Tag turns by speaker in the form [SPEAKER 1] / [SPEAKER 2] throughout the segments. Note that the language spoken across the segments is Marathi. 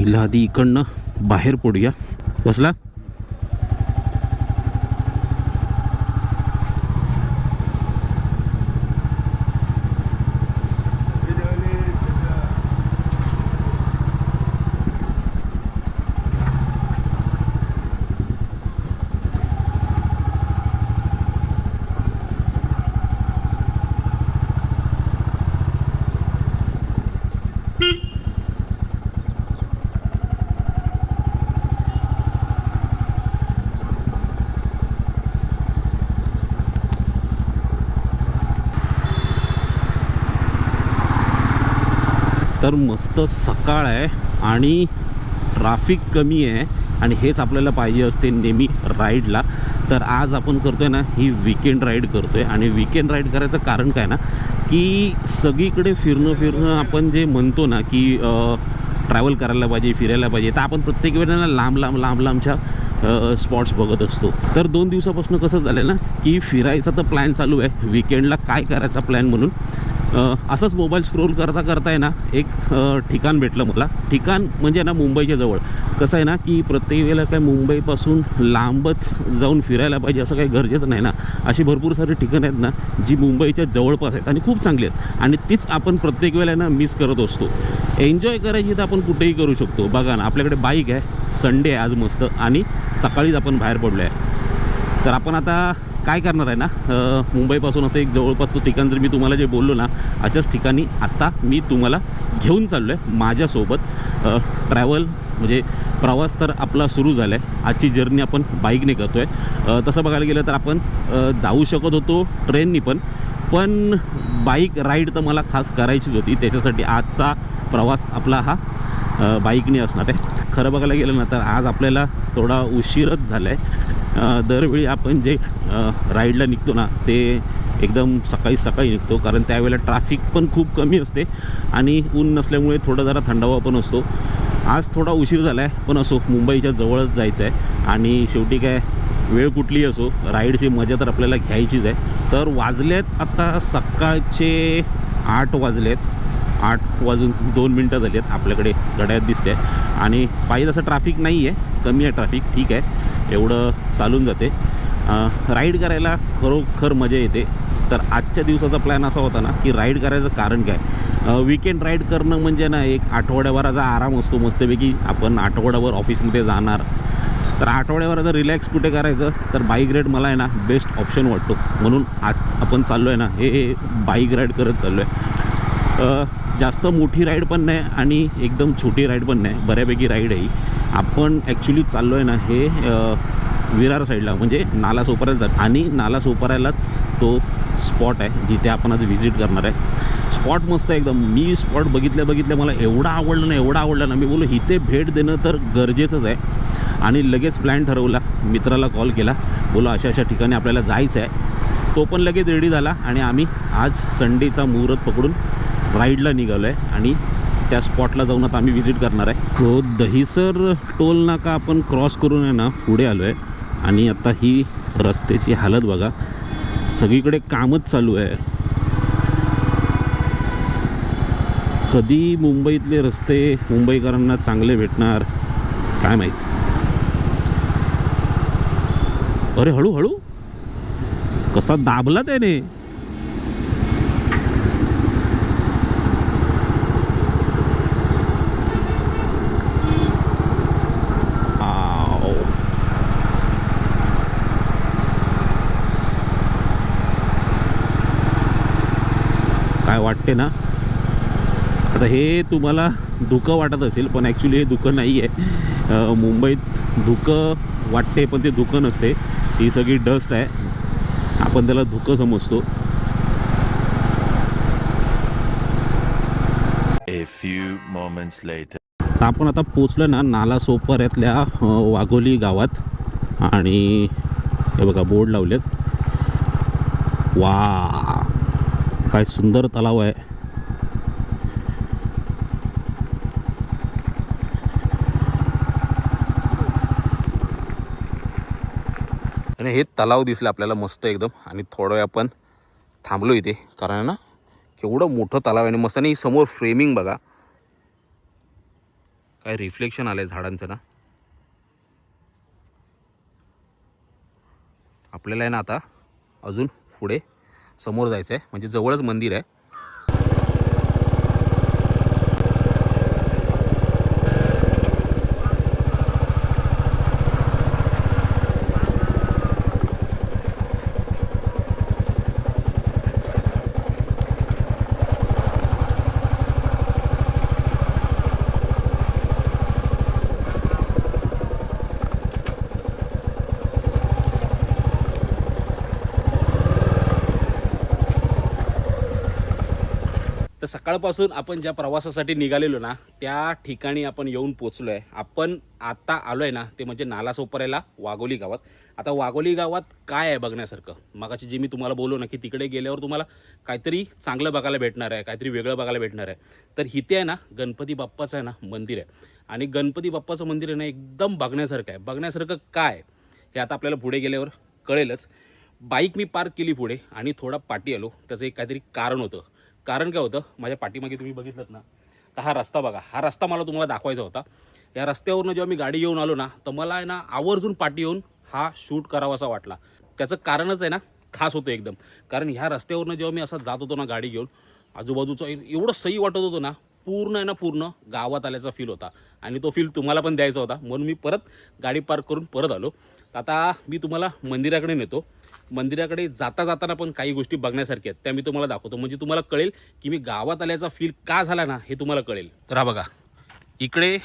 [SPEAKER 1] पहिला आधी इकडनं बाहेर पडूया. बसला? तर मस्त सकाळ आहे आणि ट्राफिक कमी आहे आणि हेच आपल्याला पाहिजे असते नेहमी राईडला. तर आज आपण करतोय ना ही विकेंड राईड करतोय. आणि विकेंड राईड करायचं कारण काय ना की सगळीकडे फिरणं फिरणं आपण जे म्हणतो ना की ट्रॅव्हल करायला पाहिजे फिरायला पाहिजे तर आपण प्रत्येक वेळेला लांब लांब लांब लांबच्या स्पॉट्स बघत असतो. तर दोन दिवसापासून कसं झालं ना की फिरायचा तर प्लॅन चालू आहे. विकेंडला काय करायचा प्लॅन म्हणून? असंच मोबाईल स्क्रोल करता करता आहे ना एक ठिकाण भेटलं मला. ठिकाण म्हणजे ना मुंबईच्या जवळ. कसं आहे ना की प्रत्येक वेळेला काय मुंबईपासून लांबच जाऊन फिरायला पाहिजे असं काही गरजेचं नाही ना. अशी भरपूर सारी ठिकाणं आहेत ना जी मुंबईच्या जवळपास आहेत आणि खूप चांगली आहेत. आणि तीच आपण प्रत्येक वेळेला ना मिस करत असतो. एन्जॉय करायची तर आपण कुठेही करू शकतो. बघा ना आपल्याकडे बाईक आहे संडे आहे आज मस्त. आणि सकाळीच आपण बाहेर पडलो आहे तर आपण आता काय करणार आहे ना? मुंबईपासून असं एक जवळपासचं ठिकाण जर मी तुम्हाला जे बोललो ना अशाच ठिकाणी आत्ता मी तुम्हाला घेऊन चाललो आहे माझ्यासोबत ट्रॅव्हल म्हणजे प्रवास तर आपला सुरू झाला आहे आजची जर्नी आपण बाईकने करतो आहे तसं बघायला गेलं तर आपण जाऊ शकत होतो ट्रेननी पण. पण बाईक राईड तर मला खास करायचीच होती. त्याच्यासाठी आजचा प्रवास आपला हा बाईकने असणार आहे. खरं बघायला गेलं ना तर आज आपल्याला थोडा उशीरच झाला आहे दरवेळी आपण जे राईडला निघतो ना ते एकदम सकाळी सकाळी निघतो. कारण त्यावेळेला ट्रॅफिक पण खूप कमी असते. आणि ऊन नसल्यामुळे थोडा जरा थंडावा पण असतो. आज थोडा उशीर झाला आहे पण असो मुंबईच्या जवळच जायचं आहे आणि शेवटी काय वेळ कुठली असो राईडची मजा तर आपल्याला घ्यायचीच आहे. तर वाजलेत आता सकाळचे आठ वाजलेत. आठ वाजून दोन मिनटं झाली आहेत आपल्याकडे गड्यात दिसते आणि पाहिजे तसं ट्रॅफिक नाही आहे कमी आहे ट्रॅफिक ठीक आहे. एवढं चालून जाते. राईड करायला खरोखर मजा येते. तर आजच्या दिवसाचा प्लॅन असा होता ना की राईड करायचं कारण काय? विकेंड राईड करणं म्हणजे ना एक आठवड्याभराचा आराम असतो मस्तपैकी. आपण आठवड्याभर ऑफिसमध्ये जाणार. तर आठवड्यावर जर रिलॅक्स कुठे करायचं? तर बाईक राईड मला आहे ना बेस्ट ऑप्शन वाटतो. म्हणून आज आपण चाललो आहे ना हे बाईक राईड करत चाललो आहे जास्त मोठी राईड पण नाही आणि एकदम छोटी राईड पण नाही. बऱ्यापैकी राईड आहे आपण ॲक्च्युली चाललो आहे ना हे विरार साईडला म्हणजे नाला सोपाऱ्याला जात. आणि नाला सोपाऱ्यालाच तो स्पॉट आहे जिथे आपण आज व्हिजिट करणार आहे. स्पॉट मस्त आहे एकदम. मी स्पॉट बघितल्या बघितल्या मला एवढा आवडलं ना एवढा आवडला ना. मी बोललो इथे भेट देणं तर गरजेचंच आहे. आणि लगेच प्लॅन ठरवला. मित्राला कॉल केला. बोलो अशा अशा ठिकाणी आपल्याला जायचं आहे तो पण लगेच रेडी झाला आणि आम्ही आज संडेचा मुहूर्त पकडून राईडला निघालो आहे आणि त्या स्पॉटला जाऊन आता आम्ही व्हिजिट करणार आहे. तो दहिसर टोल नाका आपण क्रॉस करून आहे ना पुढे आलो आहे आणि आता ही रस्त्याची हालत बघा. सगळीकडे कामच चालू आहे. कधी मुंबईतले रस्ते मुंबईकरांना चांगले भेटणार? काय माहीत? अरे हळूहळू कसा दाबला त्याने? वाटते ना? आता हे तुम्हाला धुकं वाटत असेल पण ॲक्च्युली हे धुकं नाही आहे मुंबईत धुकं वाटते पण ते धुकं नसते. ही सगळी डस्ट आहे. आपण त्याला धुकं समजतो. आपण आता पोचलो ना नाला सोपाऱ्यातल्या वाघोली गावात. आणि हे बघा बोर्ड लावलेत. वा काय सुंदर तलाव आहे. आणि हे तलाव दिसलं आपल्याला मस्त एकदम. आणि थोडं वेळ आपण थांबलो इथे. कारण ना केवढं मोठं तलाव आहे आणि मस्त. आणि समोर फ्रेमिंग बघा. काय रिफ्लेक्शन आलं आहे झाडांचं ना. आपल्याला आहे ना आता अजून पुढे समोर जायचं आहे म्हणजे जवळच मंदिर आहे. तर सकाळपासून आपण ज्या प्रवासासाठी निघालेलो ना त्या ठिकाणी आपण येऊन पोचलो आहे आपण आता आलो आहे ना ते म्हणजे नालासोपऱ्याला वाघोली गावात. आता वाघोली गावात काय आहे बघण्यासारखं? मगाशी जे मी तुम्हाला बोललो ना की तिकडे गेल्यावर तुम्हाला काहीतरी चांगलं बघायला भेटणार आहे काहीतरी वेगळं बघायला भेटणार आहे. तर इथे आहे ना गणपती बाप्पाचं आहे ना मंदिर आहे. आणि गणपती बाप्पाचं मंदिर आहे ना एकदम बघण्यासारखं आहे. बघण्यासारखं काय हे आता आपल्याला पुढे गेल्यावर कळेलच. बाईक मी पार्क केली पुढे आणि थोडा पाठी आलो. त्याचं एक काहीतरी कारण होतं. कारण काय होतं? माझ्या पाठीमागे तुम्ही बघितलं ना तर हा रस्ता बघा. हा रस्ता मला तुम्हाला दाखवायचा होता. या रस्त्यावरनं जेव्हा मी गाडी घेऊन आलो ना तर मला आहे ना आवर्जून पाठी येऊन हा शूट करावासा वाटला. त्याचं कारणच आहे ना खास होतं एकदम. कारण ह्या रस्त्यावरनं जेव्हा मी असा जात होतो ना गाडी घेऊन आजूबाजूचं एवढं सही वाटत होतं ना पूर्ण आहे ना पूर्ण गावात आल्याचा फील होता. आणि तो फील तुम्हाला पण द्यायचा होता. म्हणून मी परत गाडी पार्क करून परत आलो. आता मी तुम्हाला मंदिराकडे नेतो. मंदिराकडे जाता जाताना पण काही गोष्टी बघण्यासारख्या आहेत. त्या मी तुम्हाला दाखवतो. म्हणजे तुम्हाला कळेल की मी गावात आल्याचा फील का झाला ना हे तुम्हाला कळेल. तर हा बघा. इकडे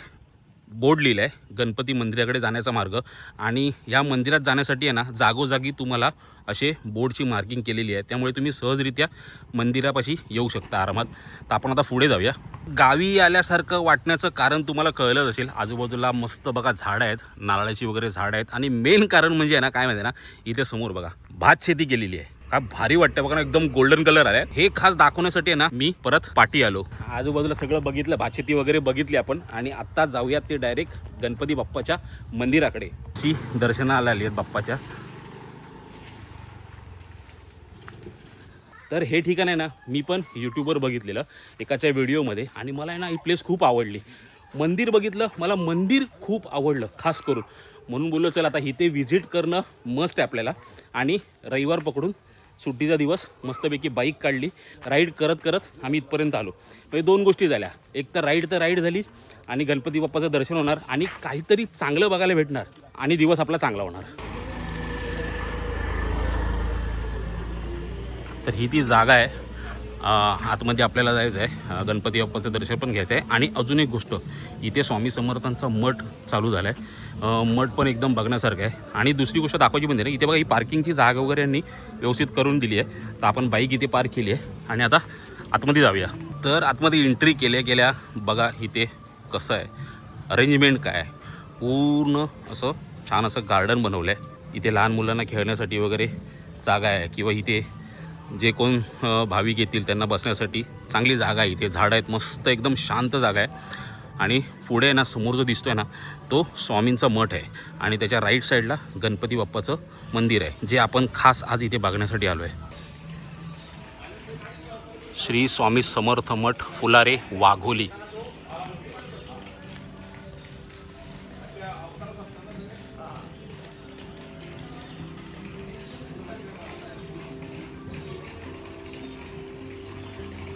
[SPEAKER 1] बोर्ड लिहिलं आहे गणपती मंदिराकडे जाण्याचा मार्ग. आणि या मंदिरात जाण्यासाठी आहे ना जागोजागी तुम्हाला असे बोर्डची मार्किंग केलेली आहे. त्यामुळे तुम्ही सहजरित्या मंदिरापाशी येऊ शकता आरामात. तर आपण आता पुढे जाऊया. गावी आल्यासारखं वाटण्याचं कारण तुम्हाला कळलंच असेल. आजूबाजूला मस्त बघा झाडं आहेत नारळाची वगैरे झाडं आहेत. आणि मेन कारण म्हणजे आहे ना काय माहिती आहे ना इथे समोर बघा भात शेती केलेली आहे. काय भारी वाटतं बघा ना एकदम गोल्डन कलर आलाय. हे खास दाखवण्यासाठी आहे ना मी परत पाठी आलो. आजूबाजूला सगळं बघितलं भाचेती वगैरे बघितली आपण. आणि आत्ता जाऊयात ते डायरेक्ट गणपती बाप्पाच्या मंदिराकडे. अशी दर्शनाला आली आहेत बाप्पाच्या. तर हे ठिकाण आहे ना मी पण यूट्यूबवर बघितलेलं एकाच्या व्हिडिओमध्ये. आणि मला आहे ना ही प्लेस खूप आवडली. मंदिर बघितलं मला मंदिर खूप आवडलं खास करून. म्हणून बोललो चल आता इथे व्हिजिट करणं मस्त आहे आपल्याला. आणि रविवार पकडून सुट्टीचा दिवस मस्तपैकी बाईक काढली राईड करत करत आम्ही इथपर्यंत आलो. म्हणजे दोन गोष्टी झाल्या. एक तर राईड तर राईड झाली आणि गणपती बाप्पाचं दर्शन होणार आणि काहीतरी चांगलं बघायला भेटणार आणि दिवस आपला चांगला होणार. तर ही ती जागा आहे. आतमध्ये आपल्याला जायचं आहे. गणपती बाप्पाचं दर्शन पण घ्यायचं आहे. आणि अजून एक गोष्ट इथे स्वामी समर्थांचा मठ चालू झाला आहे मठ पण एकदम बघण्यासारखं आहे. आणि दुसरी गोष्ट दाखवायची म्हणजे ना इथे बघा ही पार्किंगची जागा वगैरे यांनी व्यवस्थित करून दिली आहे. तर आपण बाईक इथे पार्क केली आहे. आणि आता आतमध्ये जाऊया. तर आतमध्ये एंट्री केल्या गेल्या. बघा इथे कसं आहे. अरेंजमेंट काय आहे. पूर्ण असं छान असं गार्डन बनवलं आहे इथे लहान मुलांना खेळण्यासाठी वगैरे जागा आहे. किंवा इथे जे कोण भाविक येतील त्यांना बसण्यासाठी चांगली जागा आहे. इथे झाडं आहेत मस्त एकदम शांत जागा आहे. आणि पुढे ना समोर जो दिसतो आहे ना तो स्वामींचा मठ आहे. आणि त्याच्या राईट साईडला गणपती बाप्पाचं मंदिर आहे जे आपण खास आज इथे बघण्यासाठी आलो आहे श्री स्वामी समर्थ मठ फुलारे वाघोली.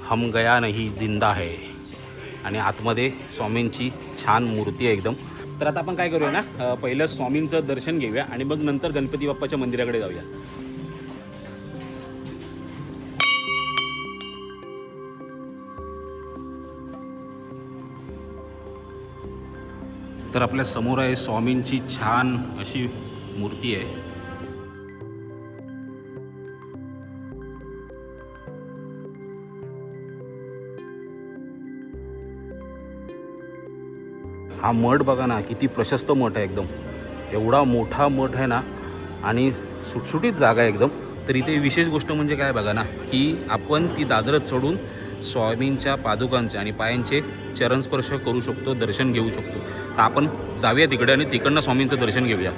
[SPEAKER 1] हम गया नाही जिंदा आहे आणि आतमध्ये स्वामींची छान मूर्ती आहे एकदम. तर आता आपण काय करूया ना? पहिलं स्वामींचं दर्शन घेऊया आणि मग नंतर गणपती बाप्पाच्या मंदिराकडे जाऊया. तर आपल्यासमोर आहे स्वामींची छान अशी मूर्ती आहे. हा मठ बघा ना किती प्रशस्त मठ आहे एकदम. एवढा मोठा मठ आहे ना आणि सुटसुटीत जागा आहे एकदम. तर इथे विशेष गोष्ट म्हणजे काय बघा ना की आपण ती दादरत चढून स्वामींच्या पादुकांचे आणि पायांचे चरणस्पर्श करू शकतो दर्शन घेऊ शकतो. तर आपण जाऊया तिकडे आणि तिकडनं स्वामींचं दर्शन घेऊया.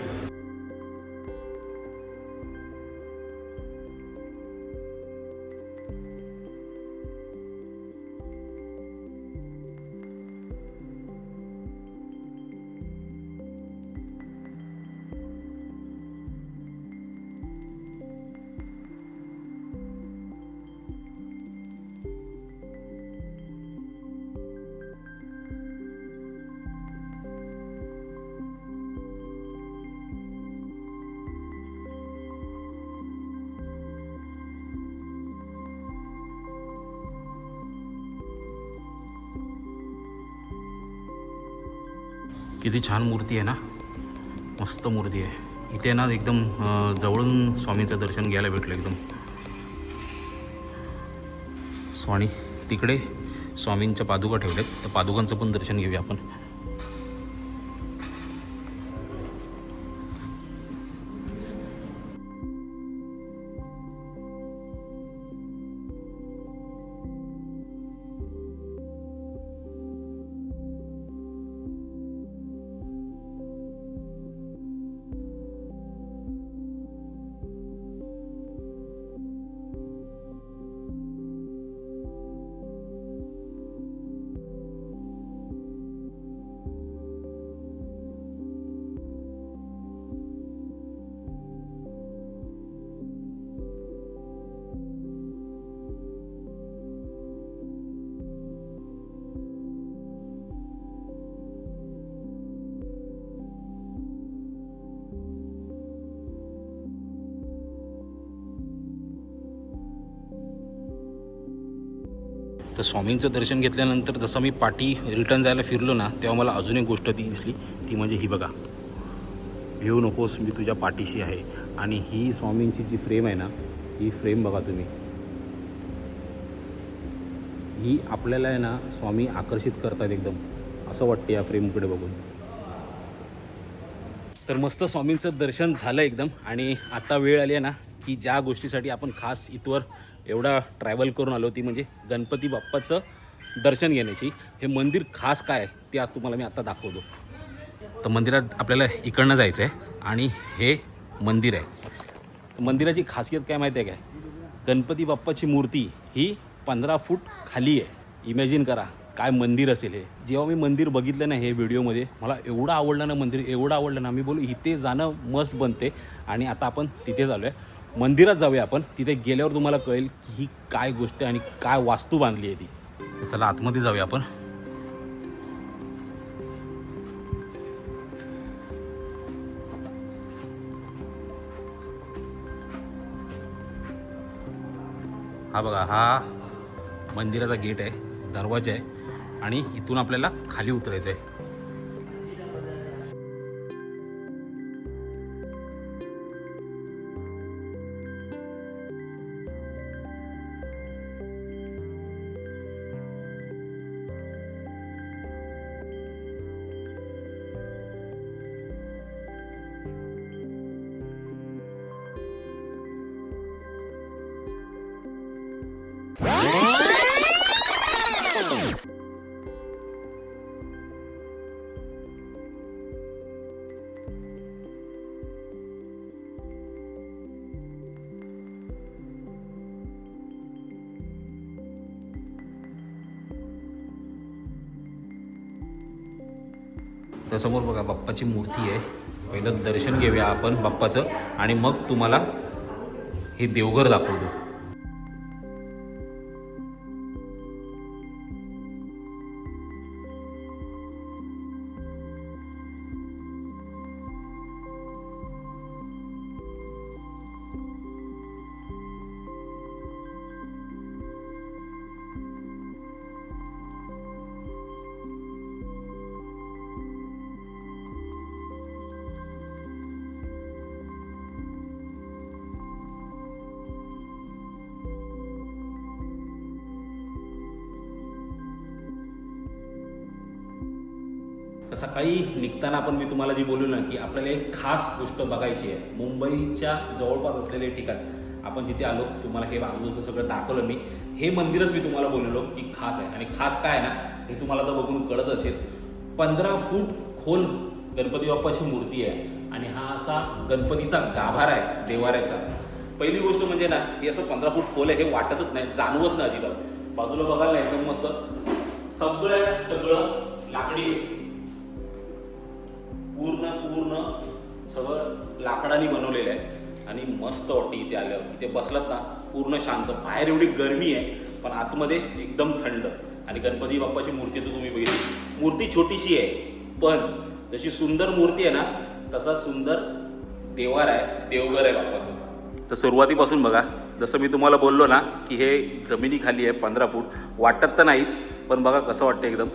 [SPEAKER 1] किती छान मूर्ती आहे ना. मस्त मूर्ती आहे. इथे ना एकदम जवळून स्वामींचं दर्शन घ्यायला भेटलं एकदम. स्वामी तिकडे स्वामींच्या पादुका ठेवल्यात. तर पादुकांचं पण दर्शन घेऊया आपण. तर स्वामींचं दर्शन घेतल्यानंतर जसं मी पाठी रिटर्न जायला फिरलो ना तेव्हा मला अजून एक गोष्ट ती दिसली. ती म्हणजे ही बघा. भिवू नकोस मी तुझ्या पाठीशी आहे. आणि ही स्वामींची जी फ्रेम आहे ना ही फ्रेम बघा तुम्ही. ही आपल्याला आहे ना स्वामी आकर्षित करतात एकदम. असं वाटतं या फ्रेमकडे बघून. तर मस्त स्वामींचं दर्शन झालं एकदम. आणि आता वेळ आली आहे ना की ज्या गोष्टीसाठी आपण खास इथवर एवढा ट्रॅव्हल करून आलो ती म्हणजे गणपती बाप्पाचं दर्शन घेण्याची. हे मंदिर खास काय आहे ते आज तुम्हाला मी आता दाखवतो. तर मंदिरात आपल्याला इकडनं जायचं आहे आणि हे मंदिर आहे. तर मंदिराची खासियत काय माहिती आहे काय? गणपती बाप्पाची मूर्ती ही पंधरा फूट खाली आहे. इमॅजिन करा काय मंदिर असेल हे. जेव्हा मी मंदिर बघितलं ना हे व्हिडिओमध्ये मला एवढं आवडलं ना मंदिर एवढं आवडलं ना मी बोलू इथे जाणं मस्ट बनते. आणि आता आपण तिथे झालो आहे मंदिरात जाऊया आपण. तिथे गेल्यावर तुम्हाला कळेल की ही काय गोष्ट आहे आणि काय वास्तू बांधली आहे ती. चला आतमध्ये जाऊया आपण. हा बघा हा मंदिराचा गेट आहे दरवाजा आहे आणि इथून आपल्याला खाली उतरायचं आहे. तर समोर बघा बाप्पाची मूर्ती आहे. पहिलं दर्शन घेऊया आपण बाप्पाचं. आणि मग तुम्हाला हे देवघर दाखवतो. सकाळी निघताना आपण मी तुम्हाला जी बोलू ना की आपल्याला एक खास गोष्ट बघायची आहे. मुंबईच्या जवळपास असलेले ठिकाण आपण तिथे आलो तुम्हाला हे बाजूचं सगळं दाखवलं मी. हे मंदिरच मी तुम्हाला बोललेलो की खास आहे. आणि खास काय आहे ना हे तुम्हाला तर बघून कळत असेल. पंधरा फूट खोल गणपती बाप्पाची मूर्ती आहे. आणि हा असा गणपतीचा गाभारा आहे देवाऱ्याचा. पहिली गोष्ट म्हणजे ना हे असं पंधरा फूट खोल आहे हे वाटतच नाही जाणवत नाही अजिबात. बाजूला बघायला एकदम मस्त. सगळं सगळं लाकडी पूर्ण पूर्ण सगळं लाकडाने बनवलेलं आहे. आणि मस्त वाटते इथे आल्यावर. इथे बसलात ना पूर्ण शांत. बाहेर एवढी गरमी आहे पण आतमध्ये एकदम थंड. आणि गणपती बाप्पाची मूर्ती तर तुम्ही बघितली. मूर्ती छोटीशी आहे पण जशी सुंदर मूर्ती आहे ना तसा सुंदर देवार आहे देवघर आहे बाप्पाचं. तर सुरुवातीपासून बघा जसं मी तुम्हाला बोललो ना की हे जमिनीखाली आहे पंधरा फूट. वाटत तर नाहीच पण बघा कसं वाटतं एकदम.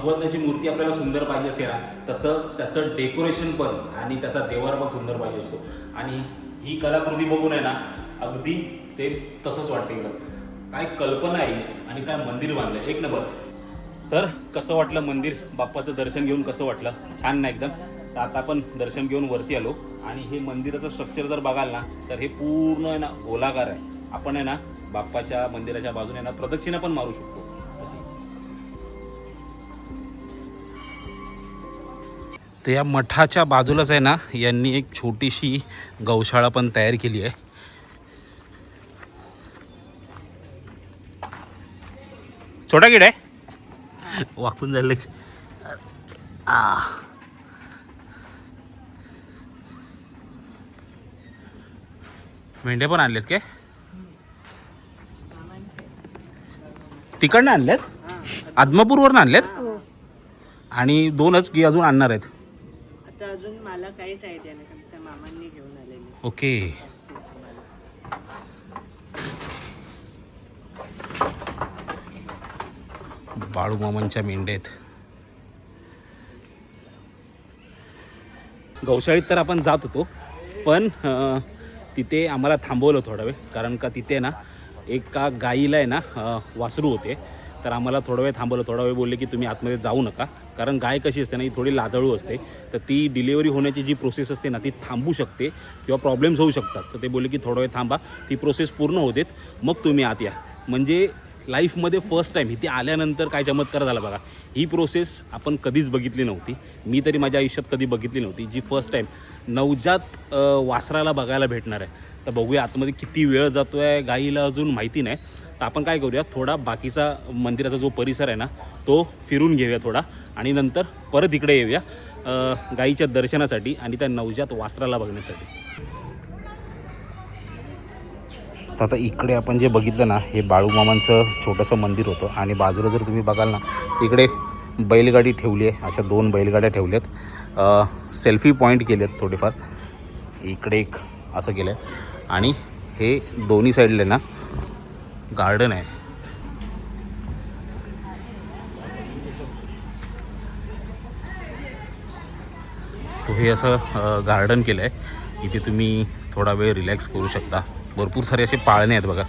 [SPEAKER 1] भगवंताची मूर्ती आपल्याला सुंदर पाहिजे असेल ना तसं त्याचं डेकोरेशन पण आणि त्याचा देवार पण सुंदर पाहिजे असतो. आणि ही कलाकृती बघून आहे ना अगदी सेम तसंच वाटते इकडं. काय कल्पना आहे आणि काय मंदिर बांधलं एक नंबर. तर कसं वाटलं मंदिर? बाप्पाचं दर्शन घेऊन कसं वाटलं? छान ना एकदम. तर आता आपण दर्शन घेऊन वरती आलो. आणि हे मंदिराचं स्ट्रक्चर जर बघाल ना तर हे पूर्ण आहे ना गोलाकार आहे. आपण आहे ना बाप्पाच्या मंदिराच्या बाजूने ना प्रदक्षिणा पण मारू शकतो. तर या मठाच्या बाजूलाच आहे ना यांनी एक छोटीशी गौशाळा पण तयार केली आहे. छोटा किड आहे? वाकून झालं आ. मेंढ्या पण आणल्यात काय? तिकडनं आणल्यात? आदमापूरवरनं आणल्यात? आणि दोनच की अजून आणणार आहेत?
[SPEAKER 2] आता अजून मला काहीच आयडिया नाही. कारण त्या मामांनी घेऊन आलेले.
[SPEAKER 1] ओके. बाळू मामांच्या मेंढेत गौशाळीत तर आपण जात होतो पण तिथे आम्हाला थांबवलं थोडा वेळ. कारण का तिथे ना एका गाईला आहे ना वासरू होते. तर आम्हाला थोडा वेळ थांबवलं थोडा वेळ बोलले की तुम्ही आतमध्ये जाऊ नका. कारण गाय कशी असते ना ही थोडी लाजाळू असते. तर ती डिलिव्हरी होण्याची जी प्रोसेस असते ना ती थांबू शकते किंवा प्रॉब्लेम्स होऊ शकतात. तर ते बोलले की थोडा वेळ थांबा ती प्रोसेस पूर्ण होतेत मग तुम्ही आत या. म्हणजे लाईफमध्ये फर्स्ट टाईम इथे आल्यानंतर काय चमत्कार झाला बघा. ही प्रोसेस आपण कधीच बघितली नव्हती. मी तरी माझ्या आयुष्यात कधी बघितली नव्हती. जी फर्स्ट टाईम नवजात वासराला बघायला भेटणार आहे. तर बघूया आतमध्ये किती वेळ जातो आहे गाईला अजून माहिती नाही. तर आपण काय करूया थोडा बाकीचा मंदिराचा जो परिसर आहे ना तो फिरून घेऊया थोडा आणि नंतर परत इकडे येऊया गाईच्या दर्शनासाठी आणि त्या नवजात वासराला बघण्यासाठी. तर आता इकडे आपण जे बघितलं ना हे बाळूमामांचं छोटंसं मंदिर होतं आणि बाजूला जर तुम्ही बघाल ना तिकडे बैलगाडी ठेवली आहे अशा दोन बैलगाड्या ठेवल्यात. सेल्फी पॉईंट केले आहेत थोडेफार. इकडे एक असं केलं आहे आणि हे दोन्ही साईडला ना गार्डन आहे. तो हे असं गार्डन केलं आहे इथे तुम्ही थोडा वेळ रिलॅक्स करू शकता. भरपूर सारे असे पाळणे आहेत बघा.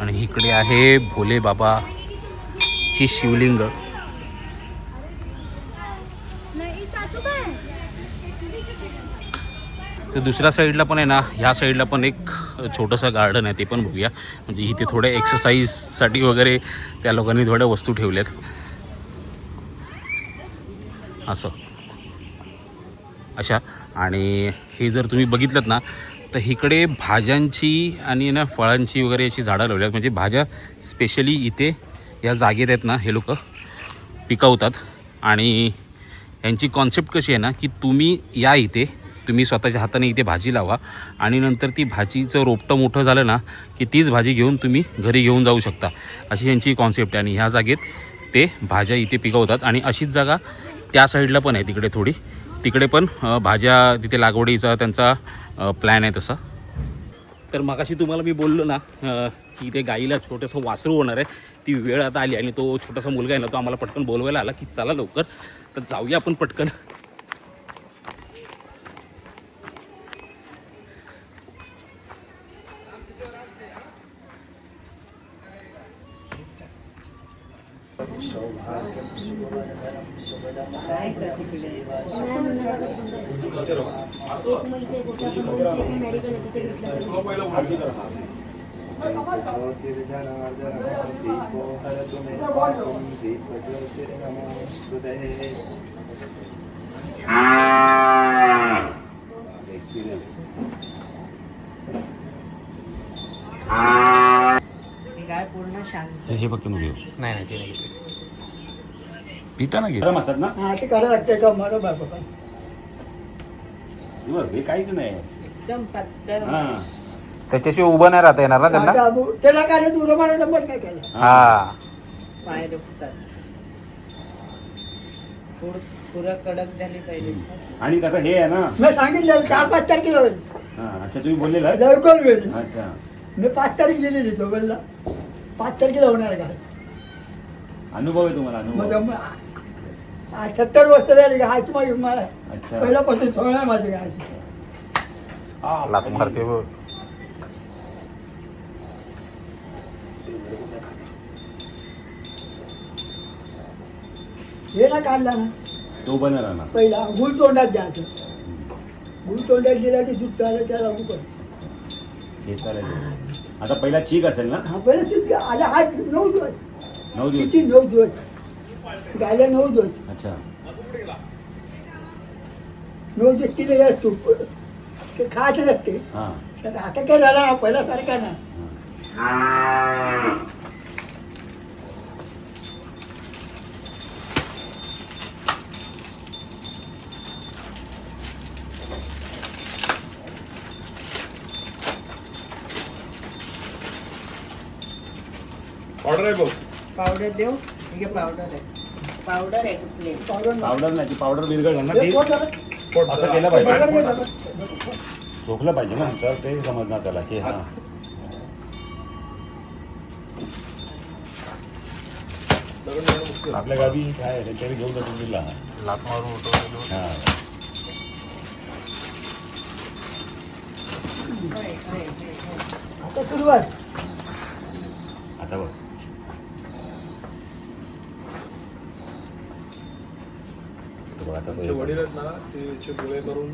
[SPEAKER 1] आणि इकडे आहे भोले बाबा ची शिवलिंग. तर दुसऱ्या साईडला पण आहे ना ह्या साईडला पण एक छोटंसं गार्डन आहे ते पण बघूया. म्हणजे इथे थोड्या एक्सरसाइजसाठी वगैरे त्या लोकांनी थोड्या वस्तू ठेवल्यात. असं. अशा. आणि हे जर तुम्ही बघितलं ना तर इकडे भाज्यांची आणि ना फळांची वगैरे अशी झाडं लावल्यात. म्हणजे भाज्या स्पेशली इथे या जागेत आहेत ना हे लोक पिकवतात. आणि यांची कॉन्सेप्ट कशी आहे ना की तुम्ही या इथे तुम्ही स्वतःच्या हाताने इथे भाजी लावा. आणि नंतर ती भाजीचं रोपटं मोठं झालं ना की तीच भाजी घेऊन तुम्ही घरी घेऊन जाऊ शकता. अशी यांची कॉन्सेप्ट आहे. आणि ह्या जागेत ते भाज्या इथे पिकवतात. आणि अशीच जागा त्या साईडला पण आहे तिकडे थोडी. तिकडे पण भाज्या तिथे लागवडीचा त्यांचा प्लॅन आहे तसा. तर मगाशी तुम्हाला मी बोललो ना की ते गाईला छोटंसं वासरू होणार आहे. ती वेळ आता आली आणि तो छोटासा मुलगा आहे ना तो आम्हाला पटकन बोलवायला आला की चला लवकर. तर जाऊया आपण पटकन.
[SPEAKER 2] पूर्ण शांत
[SPEAKER 1] हे फक्त मुली.
[SPEAKER 3] नाही नाही ते नाही. पिता ना घे
[SPEAKER 1] असतात ना
[SPEAKER 4] हा ते करावं लागते का? बरोबर बाबा.
[SPEAKER 1] हे काहीच नाही.
[SPEAKER 2] एकदम पत्तर
[SPEAKER 1] त्याच्याशिवाय उभं नाही राहता येणार ना त्यांना?
[SPEAKER 4] आता त्याला काय तुला मला नंबर काय केला?
[SPEAKER 1] हा.
[SPEAKER 2] पाय दुखतात पुढ पुरा कडक झाली पाहिजे
[SPEAKER 3] आणि कसं हे आहे ना?
[SPEAKER 4] मी सांगितलं चार पाच तारखेला होईल.
[SPEAKER 3] हा, अच्छा तुम्ही बोललेला?
[SPEAKER 4] लवकर होईल.
[SPEAKER 3] अच्छा.
[SPEAKER 4] मी पाच तारीख दिलेली तो बोलला पाच तारखेला होणार का?
[SPEAKER 3] अनुभव आहे तुम्हाला
[SPEAKER 4] मग
[SPEAKER 3] अनुभव
[SPEAKER 4] मग सत्तर वर्ष झाली हाच माझी मला
[SPEAKER 3] अच्छा.
[SPEAKER 4] पहिल्यापासून सोळा आहे माझी गाय
[SPEAKER 1] लात मारते बघ.
[SPEAKER 4] हे ना काढला ना
[SPEAKER 3] तो बनर ना
[SPEAKER 4] पहिला गुल तोंडात द्यायचं. गुल तोंडात दिला की दूध प्यायला त्याला उकळ
[SPEAKER 3] हे चालेल. आता पहिला चीक असेल ना?
[SPEAKER 4] हा पहिला चिंता आला हा नऊ दिवस.
[SPEAKER 3] नऊ दिवस.
[SPEAKER 4] किती नऊ दिवस? गायला नऊ दिवस.
[SPEAKER 3] अच्छा.
[SPEAKER 4] तिला या चूप ते खायचं असते
[SPEAKER 3] हा.
[SPEAKER 4] तर आता काय झाला? पहिल्यासारखा ना.
[SPEAKER 5] ऑर्डर आहे बघ
[SPEAKER 2] पावडर देऊ? ठीक आहे पावडर आहे. पावडर आहे कुठली?
[SPEAKER 4] पावडर
[SPEAKER 3] नाही. ती पावडर विरघळलं ना ती. असं केलं पाहिजे. झोकलं पाहिजे ना तर ते समजणार त्याला की हा. आपल्या गावी काय आहे, त्यांच्याकडे घेऊन जातो दिला
[SPEAKER 1] लात मारून उठवलेलो
[SPEAKER 3] हा.
[SPEAKER 4] आता सुरुवात.
[SPEAKER 3] आता बघ तो बघ, आता तो
[SPEAKER 5] आमचे
[SPEAKER 3] येतो.
[SPEAKER 5] वडील आहेत ना ते गोळे करून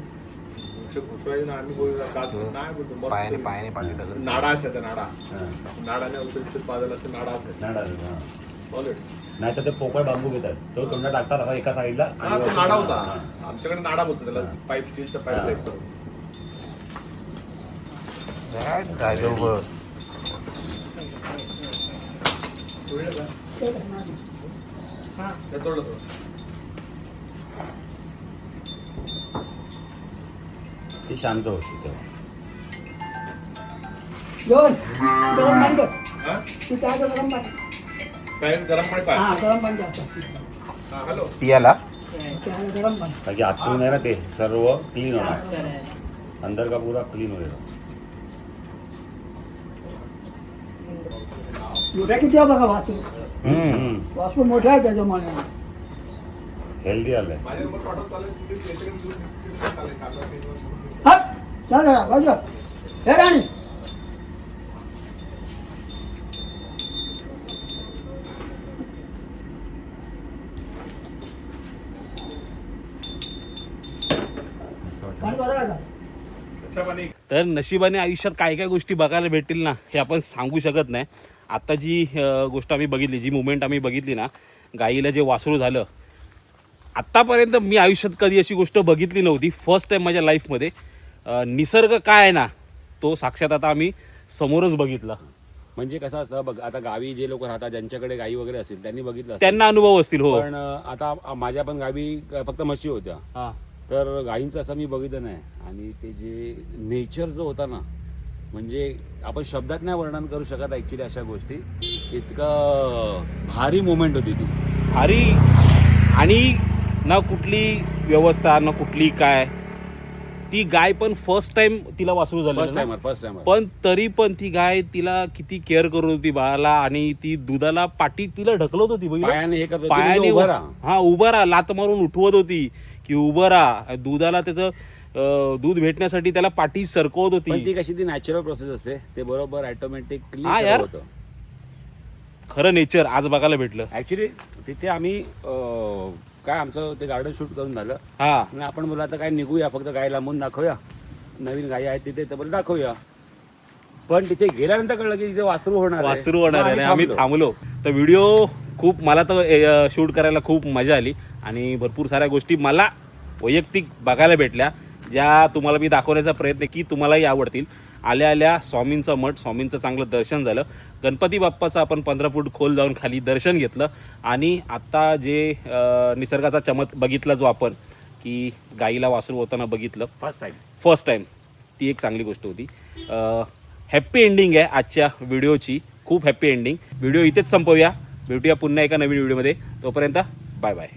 [SPEAKER 5] मस्त
[SPEAKER 1] पायाने पायाने टाकत
[SPEAKER 5] नाडा असायचा नाडा.
[SPEAKER 3] हा.
[SPEAKER 5] नाडाने औषध असं नाडा असायचा
[SPEAKER 3] नाडा हा. नाही तर ते पोकळ बांबू घेतात. तो तोंडात टाकतात असा एका साईडला
[SPEAKER 5] हा नाडा होता. आमच्याकडे नाडा बोलतो त्याला पाईप स्टीलचा पाईप
[SPEAKER 3] हा.
[SPEAKER 5] टाईप करून. तोडलं का? ते तोडलं तो
[SPEAKER 3] शांत होती तेव्हा.
[SPEAKER 4] दोन. गरम पाणी कर
[SPEAKER 5] हा?
[SPEAKER 4] तू त्याचं गरम पाणी.
[SPEAKER 5] काय? गरम पाणी पाय.
[SPEAKER 4] हा गरम पाणी द्यायचं
[SPEAKER 5] हा हॅलो.
[SPEAKER 1] पियाला?
[SPEAKER 4] त्याला गरम पाणी.
[SPEAKER 3] कारण की आतून आहे ना ते सर्व क्लीन होणार. अंदर का पूरा क्लीन होईल.
[SPEAKER 4] मोठ्या किती आहे बघा वासू वासू मोठा आहे त्याच्या
[SPEAKER 3] हेल्दी आलंय.
[SPEAKER 5] माझ्या नंबर पाठवत चालेल तिथे त्याच्याकडे दूध तिथे चालेल कांदा तेल वगैरे.
[SPEAKER 4] हा चल जरा बाजू हे राणी.
[SPEAKER 1] तर नशिबाने आयुष्यात काय काय गोष्टी बघायला भेटतील ना हे आपण सांगू शकत नाही. आता जी गोष्ट आम्ही बघितली जी मुवमेंट आम्ही बघितली ना गाईला जे वासरू झालं आत्तापर्यंत मी आयुष्यात कधी अशी गोष्ट बघितली नव्हती फर्स्ट टाईम माझ्या लाईफमध्ये निसर्ग काय आहे ना तो साक्षात आता आम्ही समोरच बघितला.
[SPEAKER 3] म्हणजे कसं असतं बघ आता गावी जे लोक राहतात ज्यांच्याकडे गाई वगैरे असेल त्यांनी बघितलं असेल.
[SPEAKER 1] त्यांना अनुभव असतील हो.
[SPEAKER 3] पण आता माझ्या पण गावी फक्त म्हशी होत्या.
[SPEAKER 1] हा.
[SPEAKER 3] तर गाईंचं असं मी बघितलं नाही. आणि ते जे नेचर जो होता ना म्हणजे आपण शब्दात नाही वर्णन करू शकत ॲक्च्युली अशा गोष्टी. इतकं भारी मोमेंट होती ती.
[SPEAKER 1] अरे आणि ना कुठली व्यवस्था ना कुठली काय ती गाय पण फर्स्ट टाइम तिला वासरू
[SPEAKER 3] फर्स्ट
[SPEAKER 1] झालं
[SPEAKER 3] फर्स्ट टाइमर
[SPEAKER 1] पण तरी पण ती गाय तिला किती केअर करत होती बाळाला आणि ती दुधाला पाठी तिला ढकलत होती बघितलं?
[SPEAKER 3] पायाने हे करत होती,
[SPEAKER 1] पायाने
[SPEAKER 3] म्हणजे उभं राहा.
[SPEAKER 1] हा उभं राहा लात मारून उठवत होती की उभं राहा. दुधाला त्याचं अं, दूध भेटण्यासाठी त्याला पाठी सरकवत
[SPEAKER 3] पण ती
[SPEAKER 1] होती
[SPEAKER 3] कशी ती नॅचरल प्रोसेस असते. ते बरोबर ऑटोमॅटिकली
[SPEAKER 1] हा यार.
[SPEAKER 3] होतं.
[SPEAKER 1] खरं नेचर आज बघायला भेटलं.
[SPEAKER 3] ऍक्च्युली तिथे आम्ही अं, काय आमचं ते गार्डन शूट करून झालं.
[SPEAKER 1] हा.
[SPEAKER 3] आणि आपण बोला आता काय निघूया फक्त गाय लांबून दाखवूया. नवीन गायी आहेत तिथे तर बरं दाखवूया. पण तिथे गेल्यानंतर कळलं की तिथे वासरू होणार आहे.
[SPEAKER 1] वासरू होणार
[SPEAKER 3] मग
[SPEAKER 1] आहे. आणि आम्ही
[SPEAKER 3] थांबलो.
[SPEAKER 1] थांबलो. तर व्हिडिओ खूप मला तर शूट करायला खूप मजा आली. आणि भरपूर साऱ्या गोष्टी मला वैयक्तिक बघायला भेटल्या ज्या तुम्हाला मी दाखवण्याचा प्रयत्न की तुम्हालाही आवडतील. आल्या आल्या स्वामींचं मठ स्वामींचं चांगलं दर्शन झालं. गणपती बाप्पाचं आपण पंधरा फूट खोल जाऊन खाली दर्शन घेतलं. आणि आत्ता जे निसर्गाचा चमत बघितला जो आपण की गाईला वासरू होताना बघितलं.
[SPEAKER 3] फर्स्ट टाइम
[SPEAKER 1] फर्स्ट टाईम ती एक चांगली गोष्ट होती. हॅप्पी एंडिंग आहे आजच्या व्हिडिओची. खूप हॅप्पी एंडिंग व्हिडिओ इथेच संपवूया. भेटूया पुन्हा एका नवीन व्हिडिओमध्ये. तोपर्यंत बाय बाय